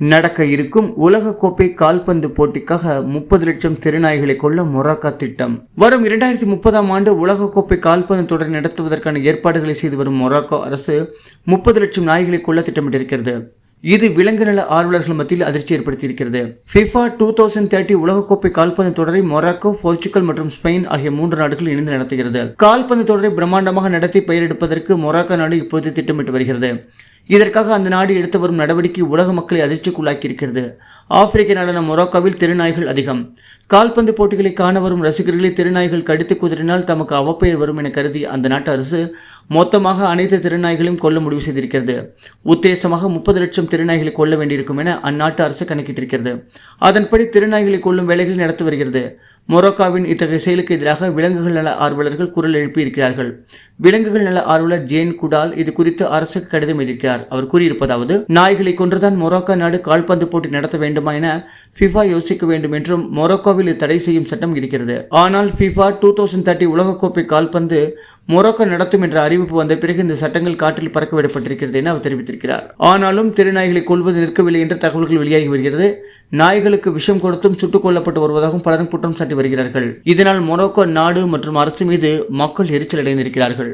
நடக்க இருக்கும் உலகக்கோப்பை கால்பந்து போட்டிக்காக முப்பது லட்சம் திருநாய்களை கொள்ள மொராக்கா திட்டம். வரும் இரண்டாயிரத்தி முப்பதாம் ஆண்டு உலகக்கோப்பை கால்பந்து தொடரை நடத்துவதற்கான ஏற்பாடுகளை செய்து வரும் மொராக்கோ அரசு முப்பது லட்சம் நாய்களை கொள்ள திட்டமிட்டிருக்கிறது. இது விலங்கு நல ஆர்வலர்கள் மத்தியில் அதிர்ச்சி ஏற்படுத்தியிருக்கிறது. ஃபிஃபா டூ தௌசண்ட் தேர்ட்டி உலகக்கோப்பை கால்பந்து தொடரை மொராக்கோ போர்ச்சுகல் மற்றும் ஸ்பெயின் ஆகிய மூன்று நாடுகள் இணைந்து நடத்துகிறது. கால்பந்து தொடரை பிரம்மாண்டமாக நடத்தி பெயரெடுப்பதற்கு மொராக்கோ நாடு இப்போது திட்டமிட்டு வருகிறது. இதற்காக அந்த நாடு எடுத்து வரும் நடவடிக்கை உலக மக்களை அதிர்ச்சிக்குள்ளாக்கியிருக்கிறது. ஆப்பிரிக்க நாடான மொரோக்காவில் திருநாய்கள் அதிகம். கால்பந்து போட்டிகளை காண வரும் ரசிகர்களை திருநாய்கள் கடித்து குதிரினால் தமக்கு அவப்பெயர் வரும் என கருதி அந்த நாட்டு அரசு மொத்தமாக அனைத்து திருநாய்களையும் கொல்ல முடிவு செய்திருக்கிறது. உத்தேசமாக முப்பது லட்சம் திருநாய்களை கொல்ல வேண்டியிருக்கும் என அந்நாட்டு அரசு கணக்கிட்டிருக்கிறது. அதன்படி திருநாய்களை கொல்லும் வேலைகளை நடத்தி வருகிறது. மொரோக்காவின் இத்தகைய செயலுக்கு எதிராக விலங்குகள் நல ஆர்வலர்கள் குரல் எழுப்பியிருக்கிறார்கள். விலங்குகள் நல ஆர்வலர் ஜேன் குடால் இது குறித்து அரசுக்கு கடிதம் எழுதியிருக்கிறார். அவர் கூறியிருப்பதாவது நாய்களை கொன்றுதான் மொரோக்கா நாடு கால்பந்து போட்டி நடத்த வேண்டுமா என ஃபிஃபா யோசிக்க வேண்டும் என்றும் மொரோக்கோவில் தடை செய்யும் சட்டம் இருக்கிறது. ஆனால் ஃபிஃபா டூ தௌசண்ட் தேர்ட்டி உலகக்கோப்பை கால்பந்து மொரோக்கோ நடத்தும் என்ற அறிவிப்பு வந்த பிறகு இந்த சட்டங்கள் காற்றில் பறக்க விடப்பட்டிருக்கிறது என அவர் தெரிவித்திருக்கிறார். ஆனாலும் திருநாய்களை கொள்வது நிற்கவில்லை என்ற தகவல்கள் வெளியாகி வருகிறது. நாய்களுக்கு விஷம் கொடுத்தும் சுட்டுக் கொல்லப்பட்டு வருவதாகவும் பலரும் குற்றம் சாட்டி வருகிறார்கள். இதனால் மொரோக்கோ நாடு மற்றும் அரசு மீது மக்கள் எரிச்சல் அடைந்திருக்கிறார்கள்.